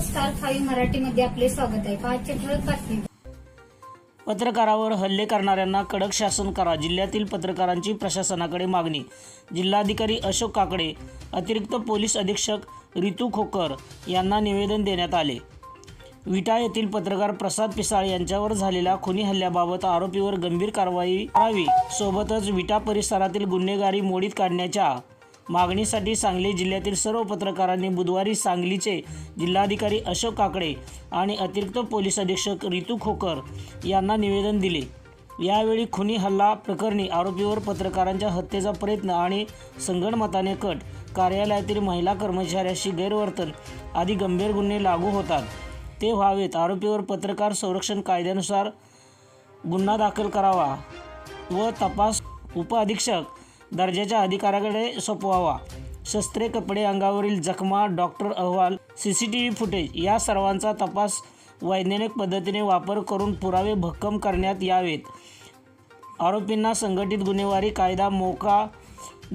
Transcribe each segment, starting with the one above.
Star five मराठीमध्ये आपले स्वागत आहे. पाचशे ठळक बातमी. पत्रकारावर हल्ले करणाऱ्यांना कडक शासन करा जिल्ह्यातील पत्रकारांची प्रशासनाकडे मागणी. जिल्हाधिकारी अशोक काकडे अतिरिक्त पोलीस अधीक्षक रितू खोकर यांना निवेदन देण्यात आले. विटा येथील पत्रकार प्रसाद पिसाळ यांच्यावर झालेल्या खुनी हल्ल्याबाबत आरोपीवर गंभीर कारवाई करावी. सोबतच विटा परिसरातील गुन्हेगारी मोडीत काढण्याच्या मागणीसाठी सांगली जिल्ह्यातील सर्व पत्रकारांनी बुधवारी सांगलीचे जिल्हाधिकारी अशोक काकडे आणि अतिरिक्त पोलीस अधीक्षक रितू खोकर यांना निवेदन दिले. यावेळी खुनी हल्ला प्रकरणी आरोपीवर पत्रकारांच्या हत्येचा प्रयत्न आणि संगणमताने कट कार्यालयातील महिला कर्मचाऱ्याशी गैरवर्तन आदी गंभीर गुन्हे लागू होतात. ते व्हावेत आरोपीवर पत्रकार संरक्षण कायद्यानुसार गुन्हा दाखल करावा व तपास उपअधीक्षक दर्जाच्या अधिकाऱ्याकडे सोपवावा. शस्त्रे कपडे अंगावरील जखमा डॉक्टर अहवाल C C T V footage या सर्वांचा तपास वैज्ञानिक पद्धतीने वापर करून पुरावे भक्कम करण्यात यावेत. आरोपींना संघटित गुन्हेगारी कायदा मोका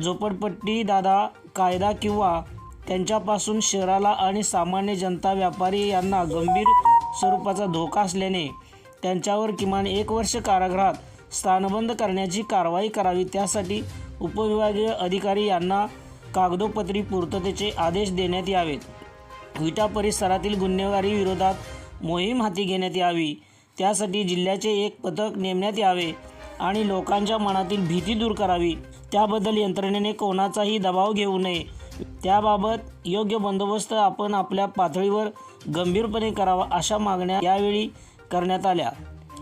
झोपडपट्टी दादा कायदा किंवा त्यांच्यापासून शहराला आणि सामान्य जनता व्यापारी यांना गंभीर स्वरूपाचा धोका असल्याने त्यांच्यावर किमान एक वर्ष कारागृहात स्थानबंद करण्याची कारवाई करावी त्यासाठी उपविभागीय अधिकारी यांना कागदोपत्री पूर्ततेचे आदेश देण्यात यावेत. विटा परिसरातील गुन्हेगारी विरोधात मोहीम हाती घेण्यात यावी. त्यासाठी जिल्ह्याचे एक पथक नेमण्यात यावे आणि लोकांच्या मनातील भीती दूर करावी. त्याबद्दल यंत्रणेने कोणाचाही दबाव घेऊ नये. त्याबाबत योग्य बंदोबस्त आपण आपल्या पातळीवर गंभीरपणे करावा अशा मागण्या यावेळी करण्यात आल्या.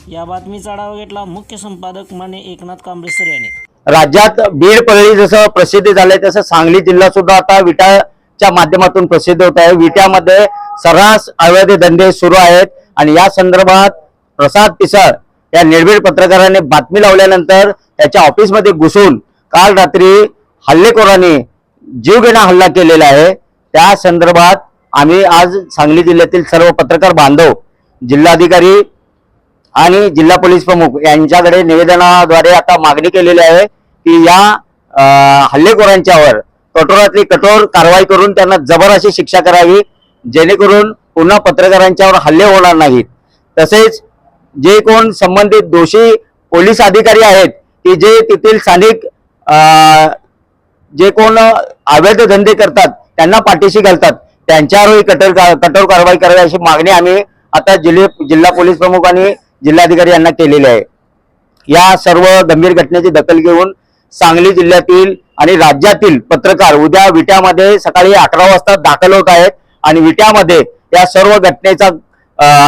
या बातमीचा आढावा घेतला मुख्य संपादक माने एकनाथ कांबळेसर यांनी. राज्यात बीड परळी जसं प्रसिद्ध झालंय तसं सांगली जिल्हा सुद्धा आता विटाच्या माध्यमातून प्रसिद्ध होत आहे. विट्यामध्ये सर्रास अवैध धंदे सुरू आहेत आणि या संदर्भात प्रसाद पिसाळ या निर्भीड पत्रकाराने बातमी लावल्यानंतर त्याच्या ऑफिसमध्ये घुसून काल रात्री हल्लेखोरांनी जीवघेणा हल्ला केलेला आहे. त्या संदर्भात आम्ही आज सांगली जिल्ह्यातील सर्व पत्रकार बांधव जिल्हाधिकारी आणि जिल्हा पोलीस प्रमुख यांच्याकडे निवेदनाद्वारे आता मागणी केलेली आहे की या हल्लेखोरांच्यावर कठोरातली कठोर कारवाई करून त्यांना जबर अशी शिक्षा करावी जेणेकरून पुन्हा पत्रकारांच्यावर हल्ले होणार नाहीत. तसेच जे कोण संबंधित दोषी पोलीस अधिकारी आहेत की जे तेथील स्थानिक जे कोण अवैध धंदे करतात त्यांना पाठीशी घालतात त्यांच्यावरही कठोर कठोर कारवाई करावी अशी मागणी आम्ही आता जिल्हे जिल्हा पोलीस प्रमुख आणि जिल्हाधिकारी यांना केलेले आहे. या सर्व गंभीर घटनेची दखल घेऊन सांगली जिल्ह्यातील आणि राज्यातील पत्रकार उद्या विट्यामध्ये सकाळी अकरा वाजता दाखल होत आहेत आणि विट्यामध्ये या सर्व घटनेचा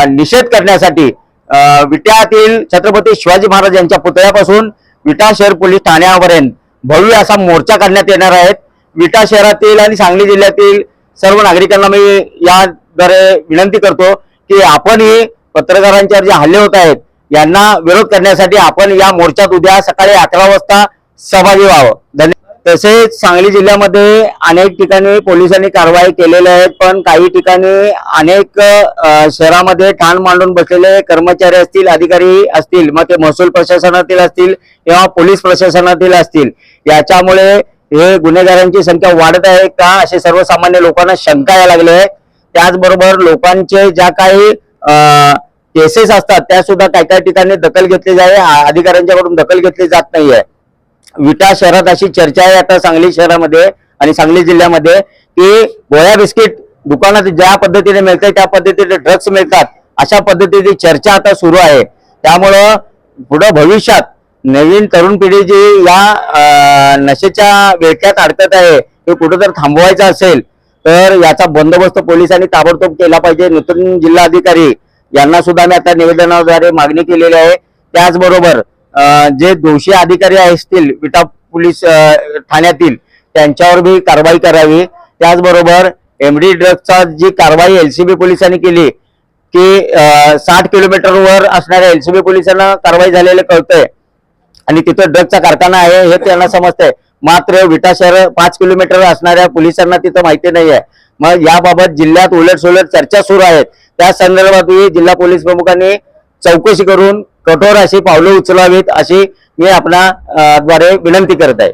निषेध करण्यासाठी विट्यातील छत्रपती शिवाजी महाराज यांच्या पुतळ्यापासून विटा शहर पोलीस ठाण्यापर्यंत भव्य असा मोर्चा काढण्यात येणार आहेत विटा शहरातील आणि सांगली जिल्ह्यातील सर्व नागरिकांना मी याद्वारे विनंती करतो की आपणही पत्रकारांच्यावर जे हल्ले होत आहेत यांना विरोध करण्यासाठी आपण या मोर्चात उद्या सकाळी अकरा वाजता सहभागी व्हावं. धन्यवाद तसेच सांगली जिल्ह्यामध्ये अनेक ठिकाणी पोलिसांनी कारवाई केलेल्या आहेत पण काही ठिकाणी अनेक शहरामध्ये ठाण मांडून बसलेले कर्मचारी असतील अधिकारी असतील मग ते महसूल प्रशासनातील असतील किंवा पोलीस प्रशासनातील असतील. याच्यामुळे हे गुन्हेगारांची संख्या वाढत आहे का असे सर्वसामान्य लोकांना शंका यायला लागली आहे. त्याचबरोबर लोकांचे ज्या काही केसेस असतात त्या सुद्धा काही काही ठिकाणी दखल घेतली जाते. अधिकाऱ्यांच्याकडून दखल घेतली जात नाहीये. विटा शहरात अशी चर्चा आहे आता सांगली शहरामध्ये आणि सांगली जिल्ह्यामध्ये की गोळ्या बिस्किट दुकानात ज्या पद्धतीने मिळते त्या पद्धतीने ड्रग्स मिळतात. अशा पद्धतीची चर्चा आता सुरू आहे. त्यामुळं पुढं भविष्यात नवीन तरुण पिढी जी या नशेच्या वेळक्यात अडकत आहे ते कुठं जर थांबवायचं असेल तर याचा बंदोबस्त पोलिसांनी ताबडतोब केला पाहिजे. नूतन जिल्हाधिकारी यांना सुद्धा मी आता निवेदनाद्वारे मागणी केलेली आहे. त्याचबरोबर जे दोषी अधिकारी असतील विटा पोलीस ठाण्यातील त्यांच्यावर बी कारवाई करावी. त्याचबरोबर एमडी ड्रग्सचा जी कारवाई एलसीबी पोलिसांनी केली की साठ किलोमीटरवर असणाऱ्या एलसीबी पोलिसांना कारवाई झालेलं कळतंय. आणि तिथं ड्रगचा कारखाना आहे हे त्यांना समजतंय. मात्र विटा शहर पाच किलोमीटर असणाऱ्या पोलिसांना तिथं माहिती नाही आहे मग याबाबत जिल्ह्यात उलट सोलट चर्चा सुरू आहेत त्या संदर्भातही जिल्हा पोलीस प्रमुखांनी चौकशी करून कठोर अशी पावलं उचलावीत अशी मी आपणा द्वारे विनंती करत आहे.